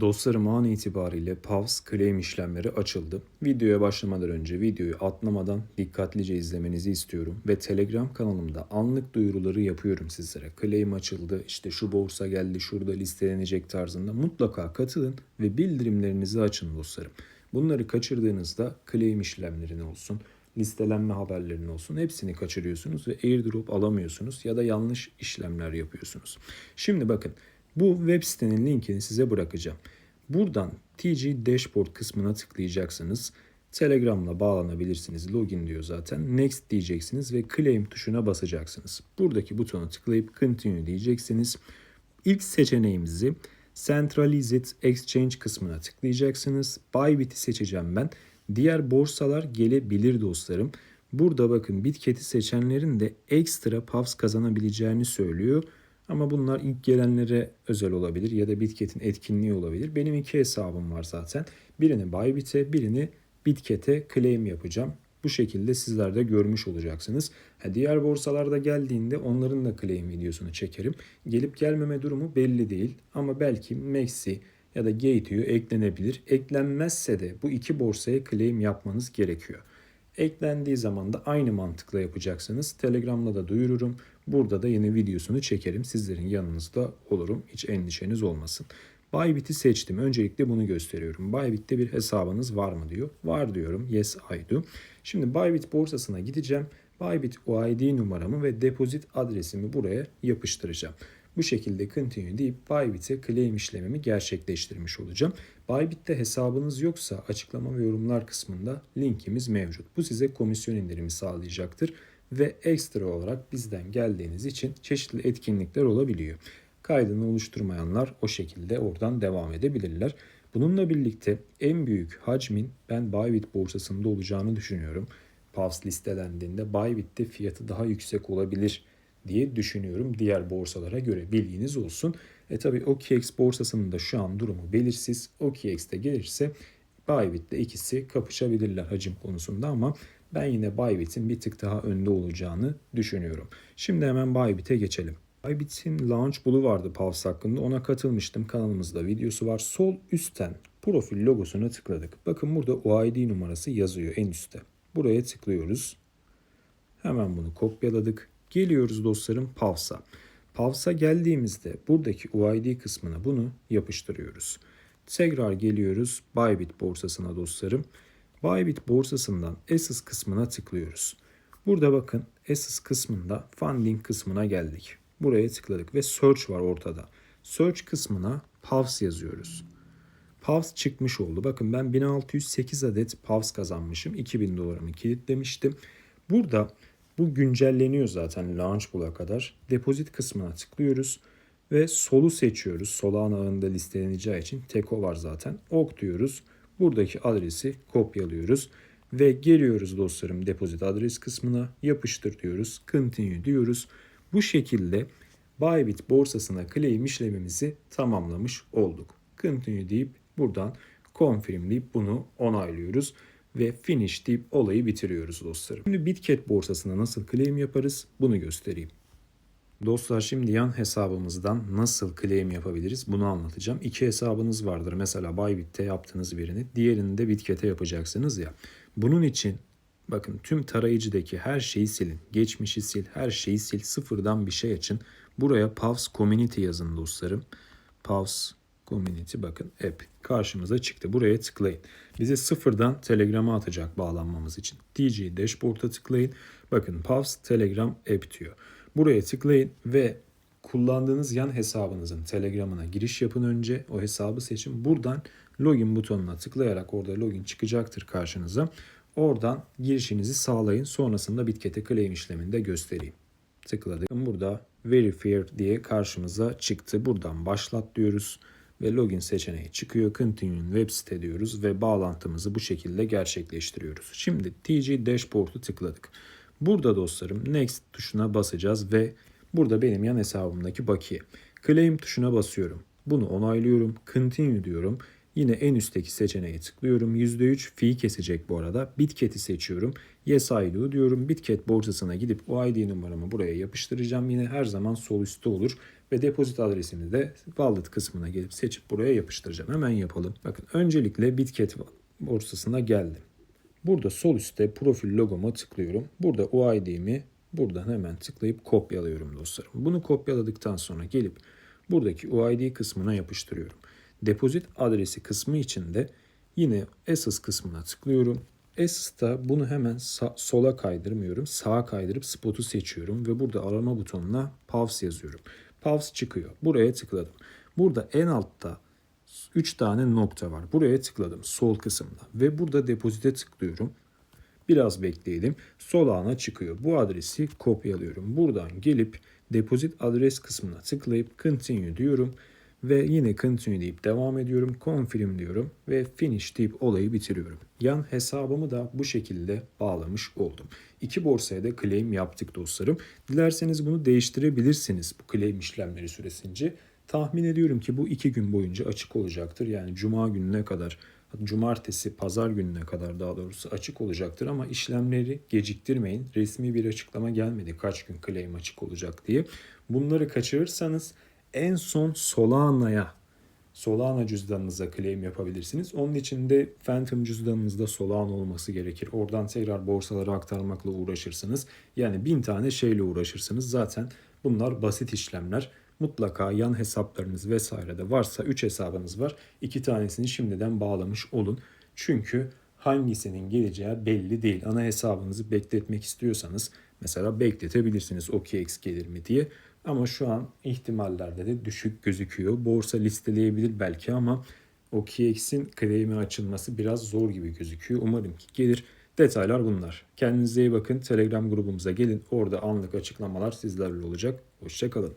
Dostlarım an itibariyle PAVS claim işlemleri açıldı. Videoya başlamadan önce videoyu atlamadan dikkatlice izlemenizi istiyorum ve Telegram kanalımda anlık duyuruları yapıyorum sizlere. Claim açıldı, işte şu borsa geldi, şurada listelenecek tarzında mutlaka katılın ve bildirimlerinizi açın dostlarım. Bunları kaçırdığınızda claim işlemlerin olsun, listelenme haberlerin olsun hepsini kaçırıyorsunuz ve airdrop alamıyorsunuz ya da yanlış işlemler yapıyorsunuz. Şimdi bakın bu web sitenin linkini size bırakacağım. Buradan TG Dashboard kısmına tıklayacaksınız. Telegram'la bağlanabilirsiniz. Login diyor zaten. Next diyeceksiniz ve claim tuşuna basacaksınız. Buradaki butona tıklayıp continue diyeceksiniz. İlk seçeneğimizi Centralized Exchange kısmına tıklayacaksınız. Bybit'i seçeceğim ben. Diğer borsalar gelebilir dostlarım. Burada bakın Bitket'i seçenlerin de ekstra PAVS kazanabileceğini söylüyor. Ama bunlar ilk gelenlere özel olabilir ya da Bitket'in etkinliği olabilir. Benim iki hesabım var zaten. Birini Bybit'e, birini Bitket'e claim yapacağım. Bu şekilde sizler de görmüş olacaksınız. Ha, diğer borsalarda geldiğinde onların da claim videosunu çekerim. Gelip gelmeme durumu belli değil. Ama belki Maxi ya da Gateo eklenebilir. Eklenmezse de bu iki borsaya claim yapmanız gerekiyor. Eklendiği zaman da aynı mantıkla yapacaksınız. Telegram'da da duyururum. Burada da yeni videosunu çekerim. Sizlerin yanınızda olurum. Hiç endişeniz olmasın. Bybit'i seçtim. Öncelikle bunu gösteriyorum. Bybit'te bir hesabınız var mı diyor. Var diyorum. Yes I do. Şimdi Bybit borsasına gideceğim. Bybit UID numaramı ve depozit adresimi buraya yapıştıracağım. Bu şekilde continue deyip Bybit'e claim işlemimi gerçekleştirmiş olacağım. Bybit'te hesabınız yoksa açıklama ve yorumlar kısmında linkimiz mevcut. Bu size komisyon indirimi sağlayacaktır ve ekstra olarak bizden geldiğiniz için çeşitli etkinlikler olabiliyor. Kaydını oluşturmayanlar o şekilde oradan devam edebilirler. Bununla birlikte en büyük hacmin ben Bybit borsasında olacağını düşünüyorum. PAVS listelendiğinde Bybit'te fiyatı daha yüksek olabilir diye düşünüyorum diğer borsalara göre bilginiz olsun. E tabi OKX borsasının da şu an durumu belirsiz. OKX'te gelirse Bybit'te ikisi kapışabilirler hacim konusunda ama ben yine Bybit'in bir tık daha önde olacağını düşünüyorum. Şimdi hemen Bybit'e geçelim. Bybit'in Launch Blue vardı Pulse hakkında. Ona katılmıştım. Kanalımızda videosu var. Sol üstten profil logosuna tıkladık. Bakın burada OID numarası yazıyor en üstte. Buraya tıklıyoruz. Hemen bunu kopyaladık. Geliyoruz dostlarım Pulse'a. Pulse'a geldiğimizde buradaki UID kısmına bunu yapıştırıyoruz. Tekrar geliyoruz Bybit borsasına dostlarım. Bybit borsasından Assets kısmına tıklıyoruz. Burada bakın Assets kısmında Funding kısmına geldik. Buraya tıkladık ve Search var ortada. Search kısmına Pavs yazıyoruz. Pavs çıkmış oldu. Bakın ben 1608 adet Pavs kazanmışım. 2000 dolarımı kilitlemiştim. Burada bu güncelleniyor zaten Launch Pool'a kadar. Depozit kısmına tıklıyoruz ve solu seçiyoruz. Solana ağında listeleneceği için Teko var zaten. Ok diyoruz. Buradaki adresi kopyalıyoruz ve geliyoruz dostlarım depozit adres kısmına yapıştır diyoruz. Continue diyoruz. Bu şekilde Bybit borsasına claim işlemimizi tamamlamış olduk. Continue deyip buradan confirm deyip bunu onaylıyoruz ve finish deyip olayı bitiriyoruz dostlarım. Şimdi Bitget borsasına nasıl claim yaparız bunu göstereyim. Dostlar şimdi yan hesabımızdan nasıl claim yapabiliriz bunu anlatacağım. İki hesabınız vardır. Mesela Bybit'te yaptığınız birini, diğerini de Bitket'e yapacaksınız ya. Bunun için bakın tüm tarayıcıdaki her şeyi silin. Geçmişi sil, her şeyi sil. Sıfırdan bir şey açın. Buraya Pavs Community yazın dostlarım. Pavs Community bakın app karşımıza çıktı. Buraya tıklayın. Bize sıfırdan Telegram'a atacak bağlanmamız için. TG Dashboard'a tıklayın. Bakın Pavs Telegram app diyor. Buraya tıklayın ve kullandığınız yan hesabınızın Telegram'ına giriş yapın önce. O hesabı seçin. Buradan login butonuna tıklayarak orada login çıkacaktır karşınıza. Oradan girişinizi sağlayın. Sonrasında Bitket'e claim işleminde göstereyim. Tıkladık. Burada Verify diye karşımıza çıktı. Buradan başlat diyoruz ve login seçeneği çıkıyor. Continue web site diyoruz ve bağlantımızı bu şekilde gerçekleştiriyoruz. Şimdi TG Dashboard'u tıkladık. Burada dostlarım Next tuşuna basacağız ve burada benim yan hesabımdaki bakiye. Claim tuşuna basıyorum. Bunu onaylıyorum. Continue diyorum. Yine en üstteki seçeneğe tıklıyorum. %3 fee kesecek bu arada. Bitket'i seçiyorum. Yes I do diyorum. Bitket borsasına gidip o ID numaramı buraya yapıştıracağım. Yine her zaman sol üstte olur. ve depozit adresini de wallet kısmına gelip seçip buraya yapıştıracağım. Hemen yapalım. Bakın öncelikle Bitget borsasına geldim. Burada sol üstte profil logoma tıklıyorum. Burada UID'mi buradan hemen tıklayıp kopyalıyorum dostlarım. Bunu kopyaladıktan sonra gelip buradaki UID kısmına yapıştırıyorum. Depozit adresi kısmı için de yine Access kısmına tıklıyorum. Access'ta bunu hemen sola kaydırmıyorum. Sağa kaydırıp spot'u seçiyorum ve burada arama butonuna Pavs yazıyorum. Pavs çıkıyor. Buraya tıkladım. Burada en altta 3 tane nokta var. Buraya tıkladım sol kısımda ve burada depozite tıklıyorum. Biraz bekleyelim. Sol ana çıkıyor. Bu adresi kopyalıyorum. Buradan gelip depozit adres kısmına tıklayıp continue diyorum. Ve yine continue deyip devam ediyorum. Confirm diyorum ve finish deyip olayı bitiriyorum. Yan hesabımı da bu şekilde bağlamış oldum. İki borsaya da claim yaptık dostlarım. Dilerseniz bunu değiştirebilirsiniz bu claim işlemleri süresince. Tahmin ediyorum ki bu iki gün boyunca açık olacaktır. Yani cuma gününe kadar, cumartesi, pazar gününe kadar daha doğrusu açık olacaktır. Ama işlemleri geciktirmeyin. Resmi bir açıklama gelmedi kaç gün claim açık olacak diye. Bunları kaçırırsanız en son Solana'ya Solana cüzdanınıza claim yapabilirsiniz. Onun için de Phantom cüzdanınızda Solana olması gerekir. Oradan tekrar borsalara aktarmakla uğraşırsınız. Yani bin tane şeyle uğraşırsınız. Zaten bunlar basit işlemler. Mutlaka yan hesaplarınız vesaire de varsa 3 hesabınız var. 2 tanesini şimdiden bağlamış olun. Çünkü hangisinin geleceği belli değil. Ana hesabınızı bekletmek istiyorsanız mesela bekletebilirsiniz OKX gelir mi diye. Ama şu an ihtimallerde de düşük gözüküyor. Borsa listeleyebilir belki ama OKX'in claim'i açılması biraz zor gibi gözüküyor. Umarım ki gelir. Detaylar bunlar. Kendinize iyi bakın. Telegram grubumuza gelin. Orada anlık açıklamalar sizlerle olacak. Hoşçakalın.